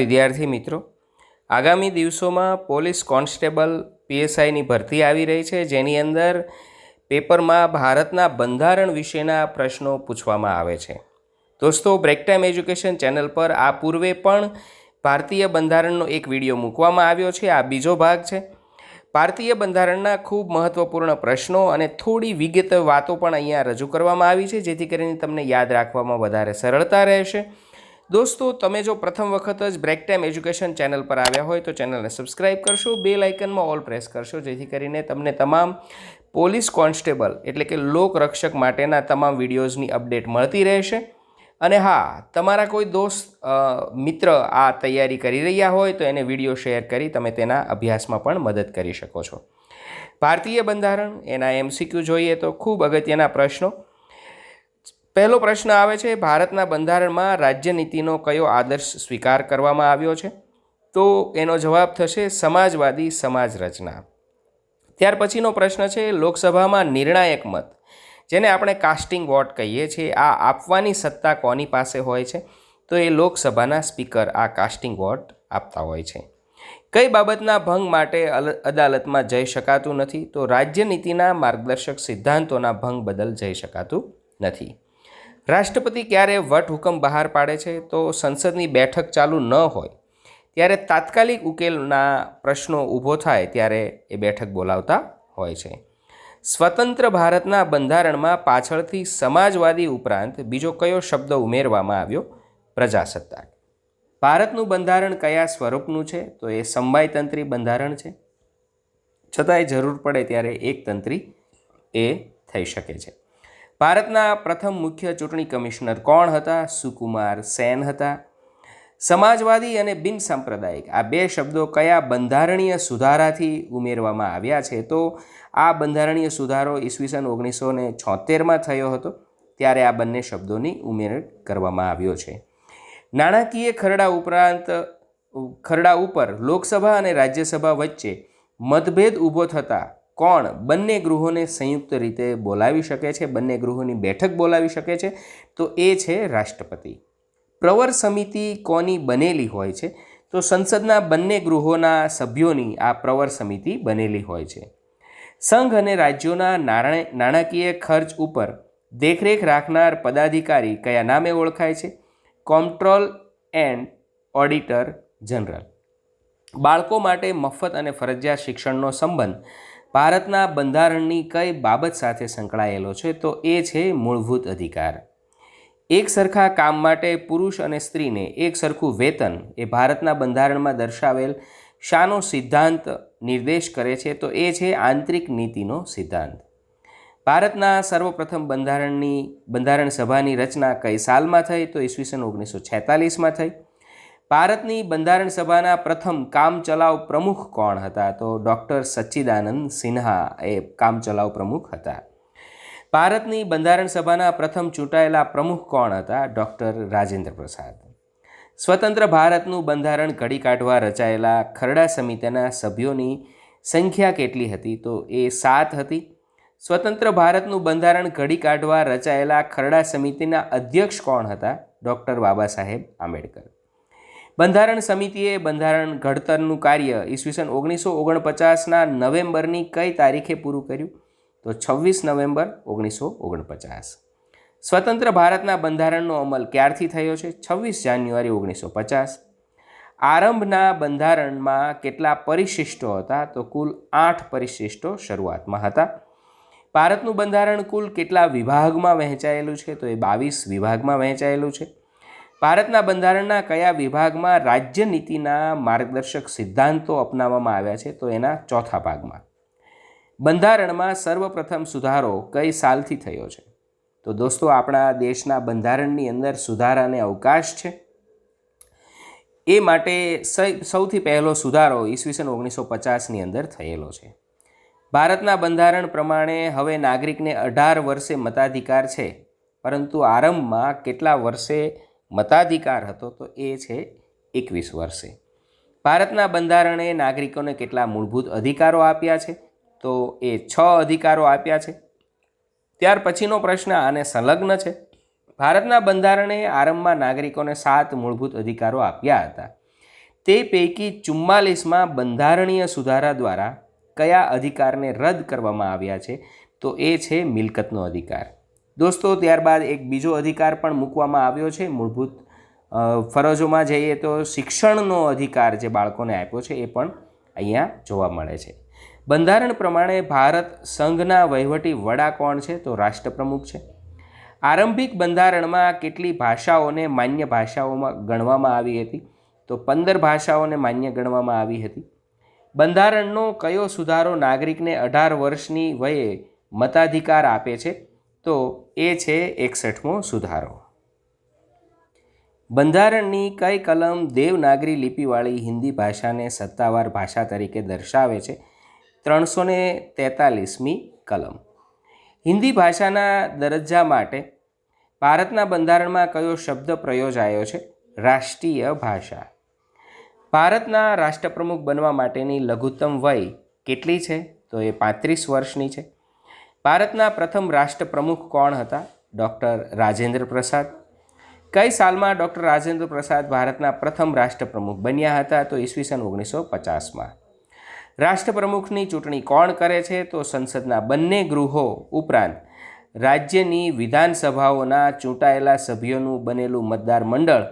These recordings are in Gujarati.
વિદ્યાર્થી મિત્રો, આગામી દિવસોમાં પોલીસ કોન્સ્ટેબલ પીએસઆઈની ભરતી આવી રહી છે, જેની અંદર પેપરમાં ભારતના બંધારણ વિશેના પ્રશ્નો પૂછવામાં આવે છે. દોસ્તો બ્રેક ટાઈમ એજ્યુકેશન ચેનલ પર આ પૂર્વે પણ ભારતીય બંધારણનો એક વીડિયો મૂકવામાં આવ્યો છે, આ બીજો ભાગ છે. ભારતીય બંધારણના ખૂબ મહત્ત્વપૂર્ણ પ્રશ્નો અને થોડી વિગત વાતો પણ અહીંયા રજૂ કરવામાં આવી છે, જેથી કરીને તમને યાદ રાખવામાં વધારે સરળતા રહેશે. દોસ્તો, તમે જો પ્રથમ વખત જ બ્રેક ટાઈમ એજ્યુકેશન ચેનલ પર આવ્યા હોય તો ચેનલને સબસ્ક્રાઇબ કરશો બે લાઇકનમાં ઓલ પ્રેસ કરશો, જેથી કરીને તમને તમામ પોલીસ કોન્સ્ટેબલ એટલે કે લોકરક્ષક માટેના તમામ વિડીયોઝની અપડેટ મળતી રહેશે. અને હા, તમારા કોઈ દોસ્ત મિત્ર આ તૈયારી કરી રહ્યા હોય તો એને વીડિયો શેર કરી તમે તેના અભ્યાસમાં પણ મદદ કરી શકો છો. ભારતીય બંધારણ, એના એમસીક્યુ જોઈએ તો ખૂબ અગત્યના પ્રશ્નો. પહેલો પ્રશ્ન આવે છે, ભારતના બંધારણમાં રાજ્યનીતિનો કયો આદર્શ સ્વીકાર કરવામાં આવ્યો છે? તો એનો જવાબ થશે, સમાજવાદી સમાજ રચના. ત્યાર પછીનો પ્રશ્ન છે, લોકસભામાં નિર્ણાયક મત, જેને આપણે કાસ્ટિંગ વોટ કહીએ છીએ, આ આપવાની સત્તા કોની પાસે હોય છે? તો એ લોકસભાના સ્પીકર આ કાસ્ટિંગ વોટ આપતા હોય છે. કઈ બાબતના ભંગ માટે અદાલતમાં જઈ શકાતું નથી? તો રાજ્યનીતિના માર્ગદર્શક સિદ્ધાંતોના ભંગ બદલ જઈ શકાતું નથી. રાષ્ટ્રપતિ ક્યારે વટહુકમ બહાર પાડે છે તો સંસદની બેઠક ચાલુ ન હોય, ત્યારે તાત્કાલિક ઉકેલના પ્રશ્નો ઊભો થાય ત્યારે એ બેઠક બોલાવતા હોય છે. સ્વતંત્ર ભારતના બંધારણમાં પાછળથી સમાજવાદી ઉપરાંત બીજો કયો શબ્દ ઉમેરવામાં આવ્યો? પ્રજાસત્તાક. ભારતનું બંધારણ કયા સ્વરૂપનું છે તો એ સંવાયતંત્રી બંધારણ છે. છતાંય જરૂર પડે ત્યારે એકતંત્રી એ થઈ શકે છે. ભારતના પ્રથમ મુખ્ય ચૂંટણી કમિશનર કોણ હતા? સુકુમાર સેન હતા. સમાજવાદી અને બિન સાંપ્રદાયિક આ બે શબ્દો કયા બંધારણીય સુધારાથી ઉમેરવામાં આવ્યા છે? તો આ બંધારણીય સુધારો ઈસવીસન ઓગણીસો ને છોતેરમાં થયો હતો, ત્યારે આ બંને શબ્દોની ઉમેર કરવામાં આવ્યો છે. નાણાકીય ખરડા ઉપરાંત ખરડા ઉપર લોકસભા અને રાજ્યસભા વચ્ચે મતભેદ ઊભો થતાં કોણ બંને ગૃહોને સંયુક્ત રીતે બોલાવી શકે છે, બંને ગૃહોની બેઠક બોલાવી શકે છે, તો એ છે રાષ્ટ્રપતિ. પ્રવર સમિતિ કોની બનેલી હોય છે? તો સંસદના બંને ગૃહોના સભ્યોની આ પ્રવર સમિતિ બનેલી હોય છે. સંઘ અને રાજ્યોના નાણાં નાણાકીય ખર્ચ ઉપર દેખરેખ રાખનાર પદાધિકારી કયા નામે ઓળખાય છે? Comptroller and auditor general. બાળકો માટે મફત અને ફરજિયાત શિક્ષણનો સંબંધ ભારતના બંધારણની કઈ બાબત સાથે સંકળાયેલો છે તો એ છે મૂળભૂત અધિકાર. એક સરખા કામ માટે પુરુષ અને સ્ત્રીને એક સરખું વેતન એ ભારતના બંધારણમાં દર્શાવેલ શાનો સિદ્ધાંત નિર્દેશ કરે છે તો એ છે આંતરિક નીતિનો સિદ્ધાંત. ભારતના સર્વપ્રથમ બંધારણની બંધારણ સભાની રચના કઈ સાલમાં થઈ તો ઈસવીસન ઓગણીસો છેતાલીસમાં થઈ. ભારતની બંધારણ સભાના પ્રથમ કામચલાઉ પ્રમુખ કોણ હતા? તો ડૉક્ટર સચ્ચિદાનંદ સિન્હા એ કામચલાઉ પ્રમુખ હતા. ભારતની બંધારણ સભાના પ્રથમ ચૂંટાયેલા પ્રમુખ કોણ હતા? ડૉક્ટર રાજેન્દ્ર પ્રસાદ. સ્વતંત્ર ભારતનું બંધારણ ઘડી કાઢવા રચાયેલા ખરડા સમિતિના સભ્યોની સંખ્યા કેટલી હતી? તો એ સાત હતી. સ્વતંત્ર ભારતનું બંધારણ ઘડી કાઢવા રચાયેલા ખરડા સમિતિના અધ્યક્ષ કોણ હતા? ડૉક્ટર બાબા સાહેબ આંબેડકર. બંધારણ સમિતિએ બંધારણ ઘડતરનું કાર્ય ઈસવીસન ઓગણીસો ઓગણપચાસના નવેમ્બરની કઈ તારીખે પૂરું કર્યું? તો છવ્વીસ નવેમ્બર ઓગણીસો ઓગણપચાસ. સ્વતંત્ર ભારતના બંધારણનો અમલ ક્યારથી થયો છે? છવ્વીસ જાન્યુઆરી ઓગણીસો પચાસ. આરંભના બંધારણમાં કેટલા પરિશિષ્ટો હતા? તો કુલ આઠ પરિશિષ્ટો શરૂઆતમાં હતા. ભારતનું બંધારણ કુલ કેટલા વિભાગમાં વહેંચાયેલું છે? તો એ બાવીસ વિભાગમાં વહેંચાયેલું છે. ભારતના બંધારણના કયા વિભાગમાં રાજ્યનીતિના માર્ગદર્શક સિદ્ધાંતો અપનાવવામાં આવ્યા છે? તો એના ચોથા ભાગમાં. બંધારણમાં સર્વપ્રથમ સુધારો કઈ સાલથી થયો છે? તો દોસ્તો, આપણા દેશના બંધારણની અંદર સુધારાને અવકાશ છે. એ માટે સૌથી પહેલો સુધારો ઈસવીસન ઓગણીસો પચાસની અંદર થયેલો છે. ભારતના બંધારણ પ્રમાણે હવે નાગરિકને અઢાર વર્ષે મતાધિકાર છે. પરંતુ આરંભમાં કેટલા વર્ષે મતાધિકાર હતો તો એ છે એકવીસ વર્ષે. ભારતના બંધારણે નાગરિકોને કેટલા મૂળભૂત અધિકારો આપ્યા છે? તો એ છ અધિકારો આપ્યા છે. ત્યાર પછીનો પ્રશ્ન આને સંલગ્ન છે. ભારતના બંધારણે આરંભમાં નાગરિકોને સાત મૂળભૂત અધિકારો આપ્યા હતા. તે પૈકી ચુમ્માલીસમાં બંધારણીય સુધારા દ્વારા કયા અધિકારને રદ કરવામાં આવ્યા છે? તો એ છે મિલકતનો અધિકાર. દોસ્તો, ત્યારબાદ એક બીજો અધિકાર પણ મૂકવામાં આવ્યો છે મૂળભૂત ફરજોમાં જઈએ તો શિક્ષણનો અધિકાર જે બાળકોને આપ્યો છે એ પણ અહીંયા જોવા મળે છે. બંધારણ પ્રમાણે ભારત સંઘના વહીવટી વડા કોણ છે તો રાષ્ટ્રપ્રમુખ છે. આરંભિક બંધારણમાં કેટલી ભાષાઓને માન્ય ભાષાઓમાં ગણવામાં આવી હતી? તો પંદર ભાષાઓને માન્ય ગણવામાં આવી હતી. બંધારણનો કયો સુધારો નાગરિકને અઢાર વર્ષની વયે મતાધિકાર આપે છે? તો એ છે એકસઠમો સુધારો. બંધારણની કઈ કલમ દેવનાગરી લિપિવાળી હિન્દી ભાષાને સત્તાવાર ભાષા તરીકે દર્શાવે છે? ત્રણસો ને તેતાલીસમી કલમ. હિન્દી ભાષાના દરજ્જા માટે ભારતના બંધારણમાં કયો શબ્દ પ્રયોજાયો છે? રાષ્ટ્રીય ભાષા. ભારતના રાષ્ટ્રપ્રમુખ બનવા માટેની લઘુત્તમ વય કેટલી છે? તો એ પાંત્રીસ વર્ષની છે. ભારતના પ્રથમ રાષ્ટ્રપ્રમુખ કોણ હતા? ડૉક્ટર રાજેન્દ્ર પ્રસાદ. કઈ સાલમાં ડૉક્ટર રાજેન્દ્ર પ્રસાદ ભારતના પ્રથમ રાષ્ટ્રપ્રમુખ બન્યા હતા? તો ઈસવીસન ઓગણીસો પચાસમાં. રાષ્ટ્રપ્રમુખની ચૂંટણી કોણ કરે છે? તો સંસદના બંને ગૃહો ઉપરાંત રાજ્યની વિધાનસભાઓના ચૂંટાયેલા સભ્યોનું બનેલું મતદાર મંડળ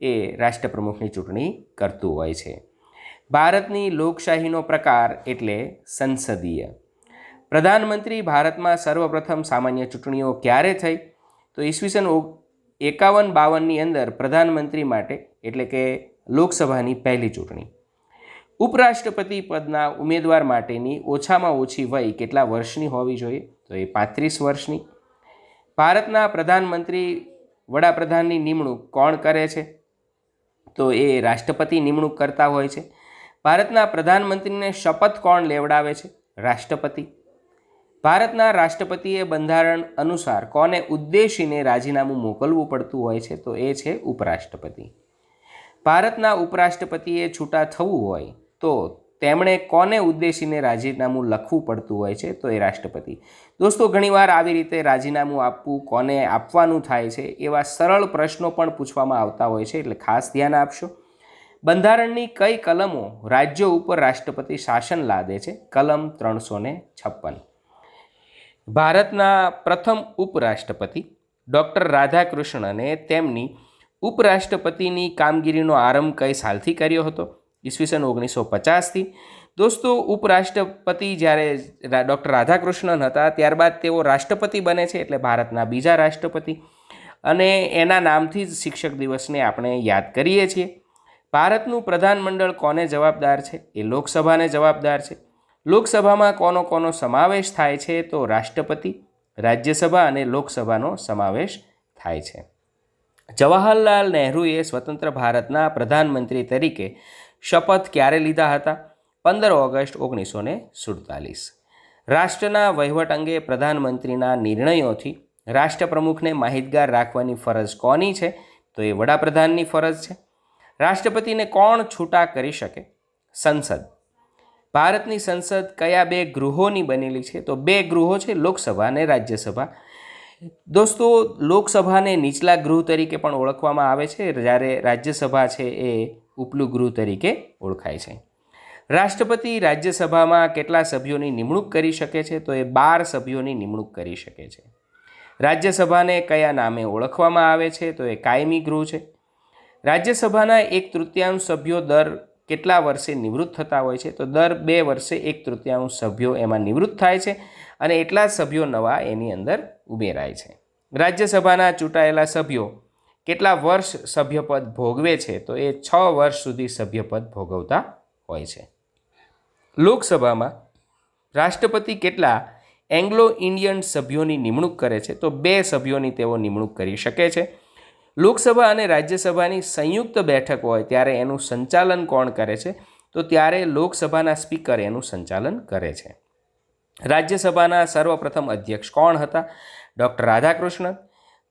એ રાષ્ટ્રપ્રમુખની ચૂંટણી કરતું હોય છે. ભારતની લોકશાહીનો પ્રકાર એટલે સંસદીય. પ્રધાનમંત્રી ભારતમાં સર્વપ્રથમ સામાન્ય ચૂંટણીઓ ક્યારે થઈ? તો ઈસવીસન એકાવન બાવનની અંદર પ્રધાનમંત્રી માટે, એટલે કે લોકસભાની પહેલી ચૂંટણી. ઉપરાષ્ટ્રપતિ પદના ઉમેદવાર માટેની ઓછામાં ઓછી વય કેટલા વર્ષની હોવી જોઈએ? તો એ પાંત્રીસ વર્ષની. ભારતના પ્રધાનમંત્રી વડાપ્રધાનની નિમણૂક કોણ કરે છે? તો એ રાષ્ટ્રપતિ નિમણૂક કરતા હોય છે. ભારતના પ્રધાનમંત્રીને શપથ કોણ લેવડાવે છે? રાષ્ટ્રપતિ. ભારતના રાષ્ટ્રપતિએ બંધારણ અનુસાર કોને ઉદ્દેશીને રાજીનામું મોકલવું પડતું હોય છે તો એ છે ઉપરાષ્ટ્રપતિ. ભારતના ઉપરાષ્ટ્રપતિએ છૂટા થવું હોય તો તેમણે કોને ઉદ્દેશીને રાજીનામું લખવું પડતું હોય છે તો એ રાષ્ટ્રપતિ. દોસ્તો, ઘણીવાર આવી રીતે રાજીનામું આપવું કોને આપવાનું થાય છે એવા સરળ પ્રશ્નો પણ પૂછવામાં આવતા હોય છે એટલે ખાસ ધ્યાન આપશો. બંધારણની કઈ કલમો રાજ્યો ઉપર રાષ્ટ્રપતિ શાસન લાદે છે? કલમ ત્રણસો ને છપ્પન. ભારતના પ્રથમ ઉપરાષ્ટ્રપતિ ડૉક્ટર રાધાકૃષ્ણને તેમની ઉપરાષ્ટ્રપતિની કામગીરીનો આરંભ કઈ સાલથી કર્યો હતો? ઈસવીસન ઓગણીસો પચાસથી. દોસ્તો, ઉપરાષ્ટ્રપતિ જ્યારે ડૉક્ટર રાધાકૃષ્ણન હતા, ત્યારબાદ તેઓ રાષ્ટ્રપતિ બને છે એટલે ભારતના બીજા રાષ્ટ્રપતિ. અને એના નામથી જ શિક્ષક દિવસને આપણે યાદ કરીએ છીએ. ભારતનું પ્રધાનમંડળ કોને જવાબદાર છે? એ લોકસભાને જવાબદાર છે. લોકસભામાં કોનો કોનો સમાવેશ થાય છે તો રાષ્ટ્રપતિ, રાજ્યસભા અને લોકસભાનો સમાવેશ થાય છે. જવાહરલાલ નહેરુએ સ્વતંત્ર ભારતના પ્રધાનમંત્રી તરીકે શપથ ક્યારે લીધા હતા? પંદર ઓગસ્ટ ઓગણીસો ને સુડતાલીસ. રાષ્ટ્રના વહીવટ અંગે પ્રધાનમંત્રીના નિર્ણયોથી રાષ્ટ્રપ્રમુખને માહિતગાર રાખવાની ફરજ કોની છે? તો એ વડાપ્રધાનની ફરજ છે. રાષ્ટ્રપતિને કોણ છૂટા કરી શકે? સંસદ. ભારતની સંસદ કયા બે ગૃહોની બનેલી છે? તો બે ગૃહો છે, લોકસભા અને રાજ્યસભા. દોસ્તો, લોકસભાને નીચલા ગૃહ તરીકે પણ ઓળખવામાં આવે છે. જ્યારે રાજ્યસભા છે, એ ઉપલું ગૃહ તરીકે ઓળખાય છે. રાષ્ટ્રપતિ રાજ્યસભામાં કેટલા સભ્યોની નિમણૂક કરી શકે છે? તો એ બાર સભ્યોની નિમણૂક કરી શકે છે. રાજ્યસભાને કયા નામે ઓળખવામાં આવે છે? તો એ કાયમી ગૃહ છે. રાજ્યસભાના એક તૃતીયાંશ સભ્યો દર કેટલા વર્ષે નિવૃત્ત થતા હોય છે, તો દર બે વર્ષે એક તૃતીયાંશ સભ્યો એમાં નિવૃત્ત થાય છે અને એટલા સભ્યો નવા એની અંદર ઉમેરાય છે. રાજ્યસભાના ચૂંટાયેલા સભ્યો કેટલા વર્ષ સભ્યપદ ભોગવે છે, તો એ છ વર્ષ સુધી સભ્યપદ ભોગવતા હોય છે. લોકસભામાં રાષ્ટ્રપતિ કેટલા એંગ્લો ઇન્ડિયન સભ્યોની નિમણૂક કરે છે, તો બે સભ્યોની તેઓ નિમણૂક કરી શકે છે. લોકસભા અને રાજ્યસભાની સંયુક્ત બેઠક હોય ત્યારે એનું સંચાલન કોણ કરે છે? તો ત્યારે લોકસભાના સ્પીકર એનું સંચાલન કરે છે. રાજ્યસભાના સર્વપ્રથમ અધ્યક્ષ કોણ હતા? ડૉક્ટર રાધાકૃષ્ણન.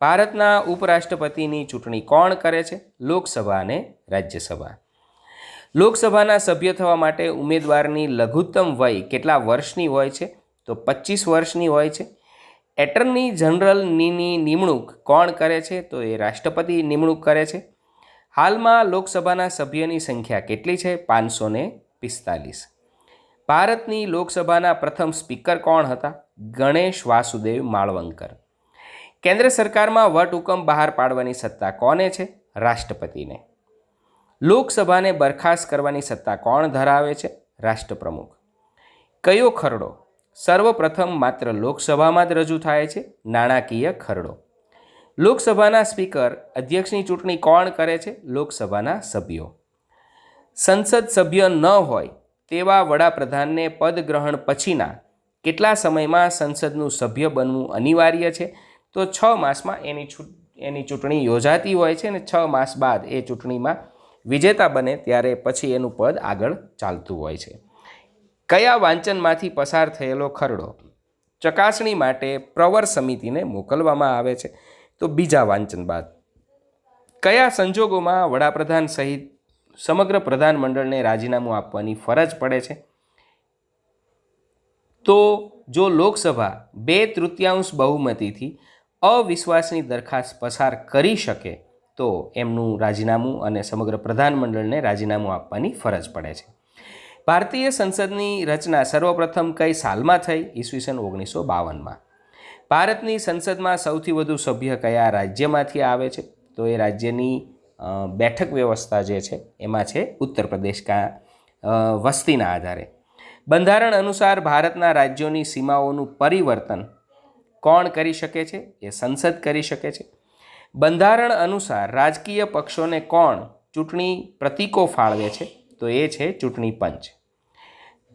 ભારતના ઉપરાષ્ટ્રપતિની ચૂંટણી કોણ કરે છે? લોકસભા અને રાજ્યસભા. લોકસભાના સભ્ય થવા માટે ઉમેદવારની લઘુત્તમ વય કેટલા વર્ષની હોય છે? તો પચીસ વર્ષની હોય છે. એટર્ની જનરલની નિમણૂક કોણ કરે છે? તો એ રાષ્ટ્રપતિ નિમણૂક કરે છે. હાલમાં લોકસભાના સભ્યની સંખ્યા કેટલી છે? પાંચસો પિસ્તાલીસ. ભારતની લોકસભાના પ્રથમ સ્પીકર કોણ હતા? ગણેશ વાસુદેવ માળવંકર. કેન્દ્ર સરકારમાં વટહુકમ બહાર પાડવાની સત્તા કોને છે? રાષ્ટ્રપતિને. લોકસભાને બરખાસ્ત કરવાની સત્તા કોણ ધરાવે છે? રાષ્ટ્રપ્રમુખ. કયો ખરડો? સર્વપ્રથમ માત્ર લોકસભામાં જ રજૂ થાય છે, નાણાકીય ખરડો. લોકસભાના સ્પીકર અધ્યક્ષની ચૂંટણી કોણ કરે છે? લોકસભાના સભ્યો. સંસદ સભ્ય ન હોય તેવા વડાપ્રધાનને પદ ગ્રહણ પછીના કેટલા સમયમાં સંસદનું સભ્ય બનવું અનિવાર્ય છે? તો છ માસમાં એની એની ચૂંટણી યોજાતી હોય છે અને છ માસ બાદ એ ચૂંટણીમાં વિજેતા બને ત્યારે પછી એનું પદ આગળ ચાલતું હોય છે. કયા વાંચનમાંથી પસાર થયેલો ખરડો ચકાસણી માટે પ્રવર સમિતિને મોકલવામાં આવે છે? તો બીજા વાંચન બાદ. કયા સંજોગોમાં વડાપ્રધાન સહિત સમગ્ર પ્રધાનમંડળને રાજીનામું આપવાની ફરજ પડે છે? તો જો લોકસભા બે તૃતીયાંશ બહુમતીથી અવિશ્વાસની દરખાસ્ત પસાર કરી શકે, તો એમનું રાજીનામું અને સમગ્ર પ્રધાનમંડળને રાજીનામું આપવાની ફરજ પડે છે. ભારતીય સંસદની રચના સર્વપ્રથમ કઈ સાલમાં થઈ? ઈસવીસન ઓગણીસો બાવનમાં. ભારતની સંસદમાં સૌથી વધુ સભ્ય કયા રાજ્યમાંથી આવે છે? તો એ રાજ્યની બેઠક વ્યવસ્થા જે છે, એમાં છે ઉત્તર પ્રદેશ કા વસ્તીના આધારે. બંધારણ અનુસાર ભારતના રાજ્યોની સીમાઓનું પરિવર્તન કોણ કરી શકે છે? એ સંસદ કરી શકે છે. બંધારણ અનુસાર રાજકીય પક્ષોને કોણ ચૂંટણી પ્રતીકો ફાળવે છે? તો એ છે ચૂંટણી પંચ.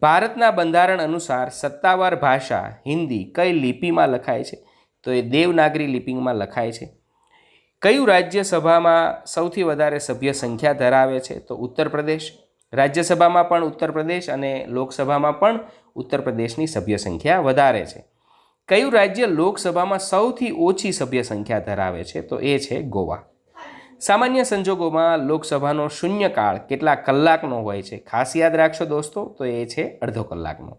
ભારતના બંધારણ અનુસાર સત્તાવાર ભાષા હિન્દી કઈ લિપિમાં લખાય છે? તો એ દેવનાગરી લિપિમાં લખાય છે. કયું રાજ્યસભામાં સૌથી વધારે સભ્ય સંખ્યા ધરાવે છે? તો ઉત્તર પ્રદેશ. રાજ્યસભામાં પણ ઉત્તર પ્રદેશ અને લોકસભામાં પણ ઉત્તર પ્રદેશની સભ્ય સંખ્યા વધારે છે. કયું રાજ્ય લોકસભામાં સૌથી ઓછી સભ્ય સંખ્યા ધરાવે છે? તો એ છે ગોવા. સામાન્ય સંજોગોમાં લોકસભાનો શૂન્યકાળ કેટલા કલાકનો હોય છે. ખાસ યાદ રાખશો દોસ્તો, તો એ છે અડધો કલાકનો.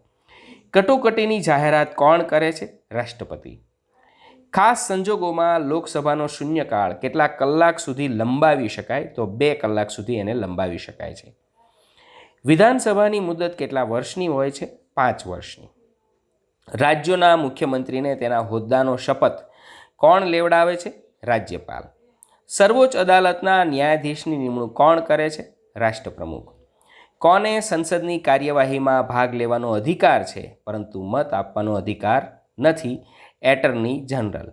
કટોકટીની જાહેરાત કોણ કરે છે? રાષ્ટ્રપતિ. ખાસ સંજોગોમાં લોકસભાનો શૂન્યકાળ કેટલા કલાક સુધી લંબાવી શકાય, તો બે કલાક સુધી એને લંબાવી શકાય છે. વિધાનસભાની મુદત કેટલા વર્ષની હોય છે? પાંચ વર્ષની. રાજ્યોના મુખ્યમંત્રીને તેના હોદ્દાનો શપથ કોણ લેવડાવે છે? રાજ્યપાલ. સર્વોચ્ચ અદાલતના ન્યાયાધીશની નિમણૂક કોણ કરે છે? રાષ્ટ્રપ્રમુખ. કોને સંસદની કાર્યવાહીમાં ભાગ લેવાનો અધિકાર છે? પરંતુ મત આપવાનો અધિકાર નથી. Attorney general.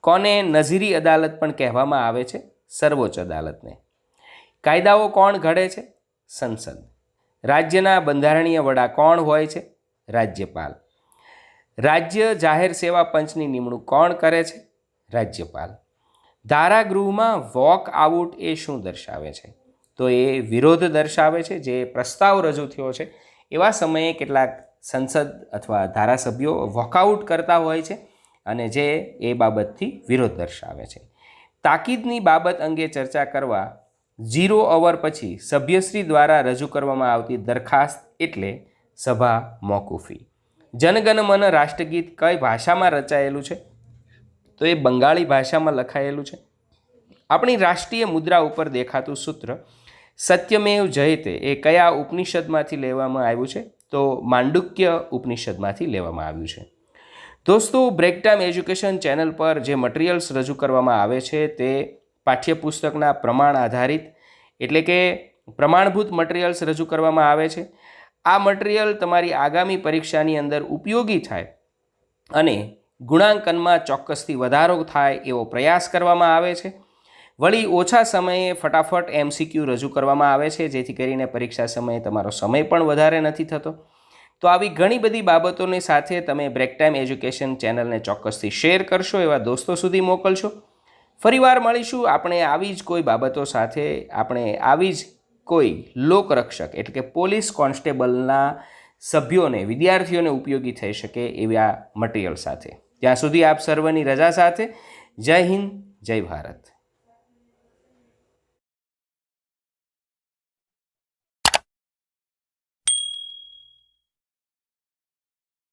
કોને નઝીરી અદાલત પણ કહેવામાં આવે છે? સર્વોચ્ચ અદાલતને. કાયદાઓ કોણ ઘડે છે? સંસદ. રાજ્યના બંધારણીય વડા કોણ હોય છે? રાજ્યપાલ. રાજ્ય જાહેર સેવા પંચની નિમણૂક કોણ કરે છે? રાજ્યપાલ. ધારાગૃહમાં વોક આઉટ એ શું દર્શાવે છે? તો એ વિરોધ દર્શાવે છે, જે પ્રસ્તાવ રજૂ થયો છે, એવા સમયે કેટલાક સંસદ અથવા ધારાસભ્યો વોકઆઉટ કરતા હોય છે અને જે એ બાબતથી વિરોધ દર્શાવે છે. તાકીદની બાબત અંગે ચર્ચા કરવા ઝીરો અવર પછી સભ્યશ્રી દ્વારા રજૂ કરવામાં આવતી દરખાસ્ત એટલે સભા મોકૂફી. જનગણમન રાષ્ટ્રગીત કઈ ભાષામાં રચાયેલું છે? તો એ બંગાળી ભાષામાં લખાયેલું છે. આપણી રાષ્ટ્રીય મુદ્રા ઉપર દેખાતું સૂત્ર, સત્યમેવ જયતે એ કયા ઉપનિષદમાંથી લેવામાં આવ્યું છે? તો માંડુક્ય ઉપનિષદમાંથી લેવામાં આવ્યું છે. દોસ્તો બ્રેકટાઈમ એજ્યુકેશન ચેનલ પર જે મટીરિયલ્સ રજૂ કરવામાં આવે છે તે પાઠ્યપુસ્તકના પ્રમાણ આધારિત, એટલે કે પ્રમાણભૂત મટીરિયલ્સ રજૂ કરવામાં આવે છે. આ મટીરિયલ તમારી આગામી પરીક્ષાની અંદર ઉપયોગી થાય અને ગુણાંકનમાં ચોક્કસથી વધારો થાય એવો પ્રયાસ કરવામાં આવે છે. વળી ઓછા સમયે ફટાફટ એમસીક્યુ રજૂ કરવામાં આવે છે, જેથી કરીને પરીક્ષા સમયે તમારો સમય પણ વધારે નથી થતો. તો આવી ઘણી બધી બાબતોની સાથે તમે બ્રેક ટાઈમ એજ્યુકેશન ચેનલને ચોક્કસથી શેર કરશો, એવા દોસ્તો સુધી મોકલશો. ફરીવાર મળીશું, આપણે આવી જ કોઈ બાબતો સાથે, આપણે આવી જ કોઈ લોકરક્ષક, એટલે કે પોલીસ કોન્સ્ટેબલના સભ્યોને, વિદ્યાર્થીઓને ઉપયોગી થઈ શકે એવા મટીરિયલ સાથે. ત્યાં સુધી આપ સર્વની રજા સાથે જય હિન્દ જય ભારત.